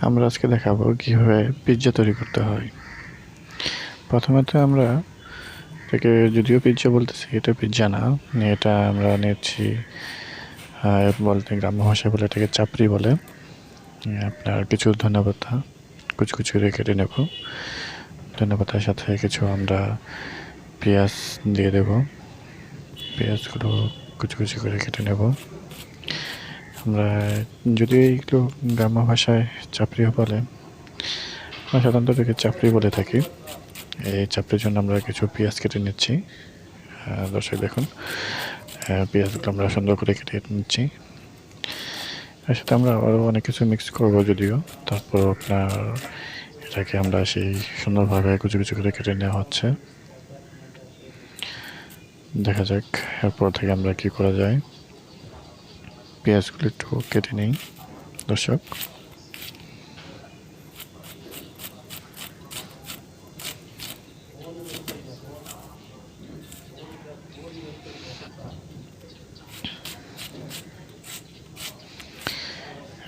আমরা আজকে দেখাবো কীভাবে পিৎজা তৈরি করতে হয়। প্রথমত আমরা এটাকে যদিও পিৎজা বলতেছি এটা পিৎজা না। এটা আমরা আহ, বলতে গ্রাম্য ভাষায় বলে এটাকে চাপড়ি বলে। আপনার কিছু ধন্যবাদ কুচকুচি কুচি করে কেটে নেব। ধন্যবাদের সাথে কিছু আমরা পেঁয়াজ দিয়ে দেব। পেঁয়াজগুলো কুচি কুচি করে কেটে নেব। যদি একটু গ্রাম্য ভাষায় চাপড়িও বলে আমরা সাধারণত এটাকে চাপড়ি বলে থাকি। এই চাপড়ির জন্য আমরা কিছু পেঁয়াজ কেটে নিচ্ছি। দর্শক দেখুন পেঁয়াজগুলো আমরা সুন্দর করে কেটে নিচ্ছি। এর সাথে আমরা আরও অনেক কিছু মিক্স করব যদিও। তারপর আপনার এটাকে আমরা সেই সুন্দরভাবে কুচি কুচি করে কেটে নেওয়া হচ্ছে। দেখা যাক, এরপর থেকে আমরা কি করা যায়। পেঁয়াজগুলো একটু কেটে নিই দর্শক।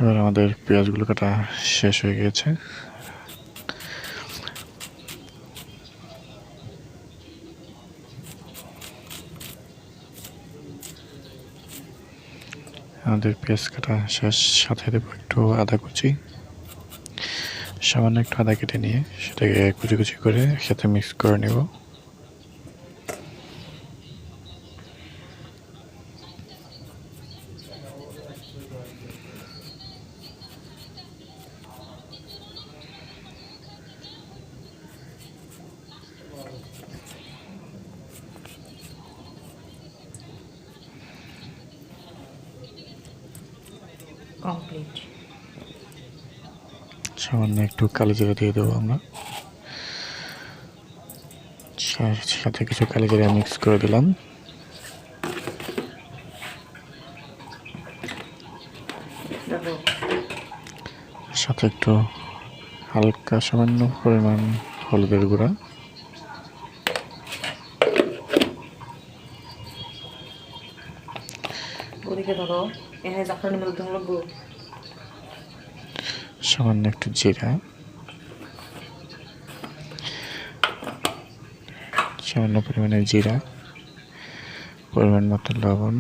এবার আমাদের পেঁয়াজগুলো কাটা শেষ হয়ে গিয়েছে। আমাদের পেঁয়াজ কাটা শেষ। সাথে দেবো একটু আদা কুচি। সামান্য একটু আদা কেটে নিয়ে সেটাকে কুচি কুচি করে সাথে মিক্স করে নেব। কমপ্লিট। সামান্য একটু কালো জিরা দিয়ে দেবো আমরা। সাথে কিছু কালো জিরা মিক্স করে দিলাম। সাথে একটু হালকা সামান্য পরিমাণ হলুদের গুঁড়া। ওদিকে ধরো। সামান্য একটু জিরা। সামান্য পরিমাণে জিরা, পরিমাণ মতো লবণ।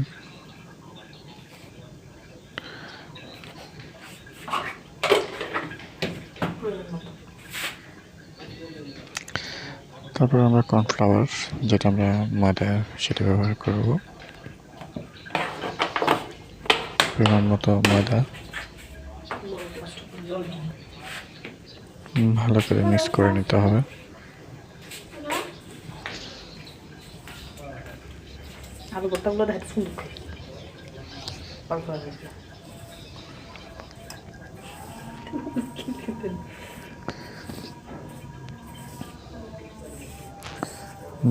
তারপর আমরা কর্নফ্লাওয়ার, যেটা আমরা ময়দা সেটা ব্যবহার করব। পরিমাণ মতো ময়দা। ভালো করে মিক্স করে নিতে হবে।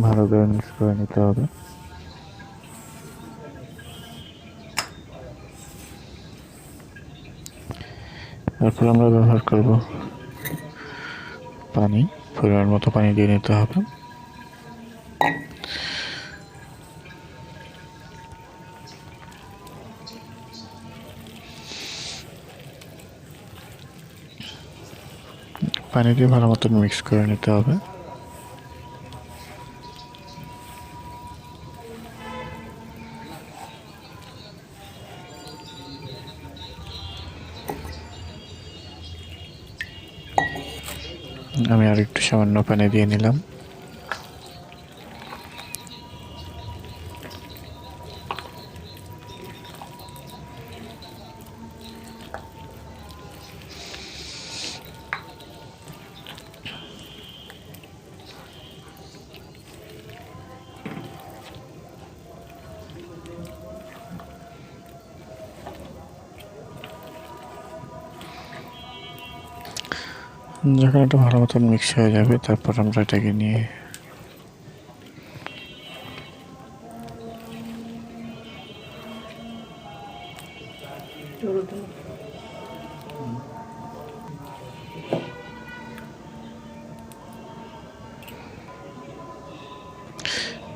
ভালো করে মিক্স করে নিতে হবে। তারপর আমরা ব্যবহার করব। পানি, পরিমাণ মতো পানি দিয়ে নিতে হবে। পানি দিয়ে ভালো মতন মিক্স করে নিতে হবে। আমি আর একটু সামান্য পানি দিয়ে নিলাম। যখন এটা ভালো মতন মিক্স হয়ে যাবে, তারপর আমরা এটাকে নিয়ে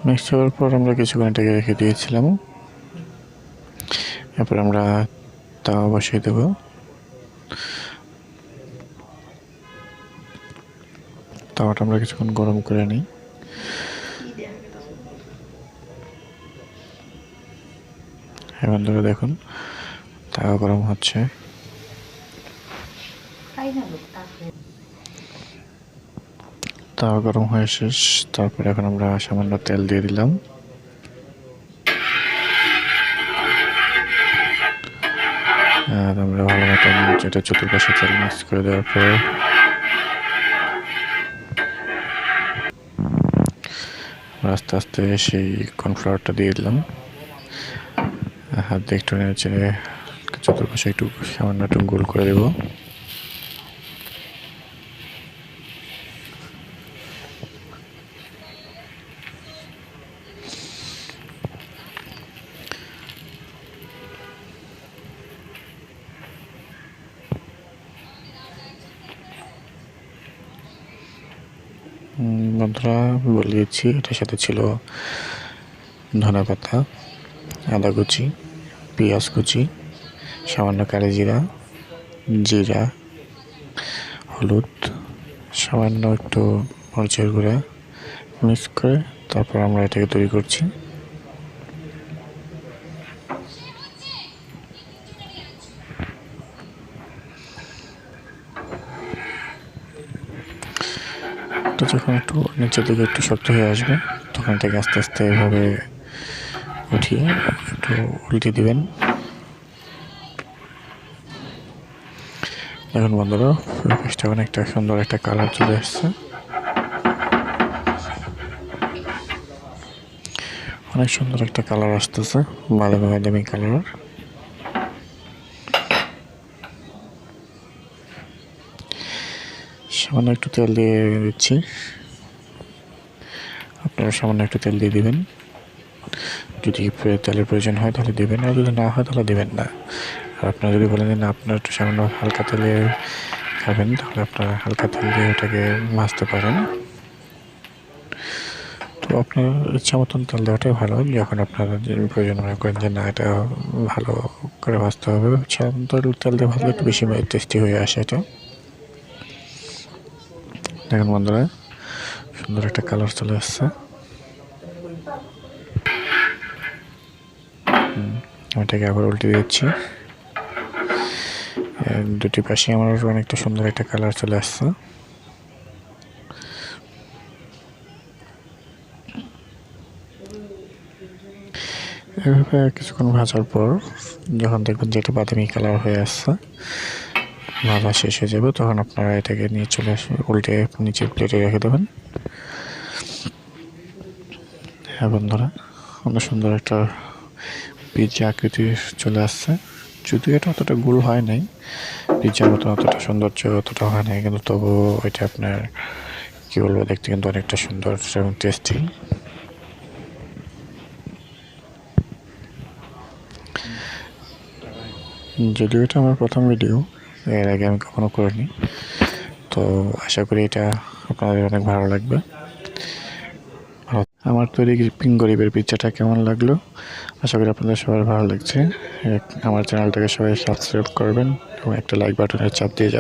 মিক্স হওয়ার পর আমরা কিছুক্ষণ এটাকে রেখে দিয়েছিলাম। এরপর আমরা তাওয়া বসিয়ে দেবো। তাওয়াটা আমরা কিছুক্ষণ গরম করে নিই। হ্যাঁ বন্ধুরা, দেখুন, তাওয়া গরম হচ্ছে। তাওয়া গরম হয়ে শেষ, তারপরে এখন আমরা সামান্য তেল দিয়ে দিলাম। আর আমরা ভালো মতন যেটা চতুর্পাশে তেল মিক্স করে দেওয়ার পর আস্তে আস্তে সেই কর্নফ্লাওয়ারটা দিয়ে দিলাম। হাত দিয়ে একটু নেড়ে চতুর্পাশে একটু সামান্য একটু গোল করে দেবো। উম, বন্ধুরা দিচ্ছি এটার সাথে ছিল ধনে পাতা আদা কুচি, পেঁয়াজ কুচি, সামান্য কালি জিরা জিরা, হলুদ, সামান্য একটু মরিচের গুঁড়া মিক্স করে তারপর আমরা এটাকে তৈরি করছি। যখন একটু নিচের দিকে একটু শক্ত হয়ে আসবে, তখন এটাকে আস্তে আস্তে এভাবে উঠিয়ে একটু উল্টে দিবেন। দেখুন বন্ধুরা পেস্টটা অনেকটা সুন্দর একটা কালার চলে আসছে। অনেক সুন্দর একটা কালার আসতেছে বাদামি বাদামি কালার সামান্য একটু তেল দিয়ে দিচ্ছি। আপনারা সামান্য একটু তেল দিয়ে দেবেন। যদি তেলের প্রয়োজন হয় তাহলে দেবেন, আর যদি না হয় তাহলে দেবেন না। আর আপনারা যদি বলেন না, আপনার একটু সামান্য হালকা তেলে খাবেন, তাহলে আপনারা হালকা তেল দিয়ে ওটাকে ভাজতে পারেন। তো আপনার ইচ্ছা মতন তেল দেওয়াটাই ভালো। যখন আপনারা প্রয়োজন মনে করেন যে, না, এটা ভালো করে ভাজতে হবে সাধারণত তেল দিয়ে ভাজলে একটু বেশি টেস্টি হয়ে আসে এটা। দেখুন বন্ধুরা, সুন্দর একটা কালার চলে আসছে। এটাকে আবার উল্টে দিচ্ছি। দুটি পাশে আমার অনেকটা সুন্দর একটা কালার চলে আসছে। এভাবে কিছুক্ষণ ভাজার পর যখন দেখবেন যে এটা বাদামি কালার হয়ে আসছে ভাজা শেষ হয়ে যাবে, তখন আপনারা এটাকে নিয়ে চলে আসে উল্টে নিচের প্লেটে রেখে দেবেন। হ্যাঁ বন্ধুরা, অনেক সুন্দর একটা পিৎজা আকৃতি চলে আসছে। যদিও এটা অতটা গোল হয় নাই পিৎজার মতো অতটা সৌন্দর্য অতটা হয় নাই, কিন্তু তবুও এটা আপনার, কী বলব, দেখতে কিন্তু অনেকটা সুন্দর এবং টেস্টি যদিও এটা আমার প্রথম ভিডিও এর আগে আমি কখনো করিনি। তো আশা করি এটা আপনাদের অনেক ভালো লাগবে। আমার তৈরি পিং গরিবের পিকচারটা কেমন লাগল? আশা করি আপনাদের সবার ভালো লাগছে। আমার চ্যানেলটাকে সবাই সাবস্ক্রাইব করবেন এবং একটা লাইক বাটনের চাপ দিয়ে যাবেন।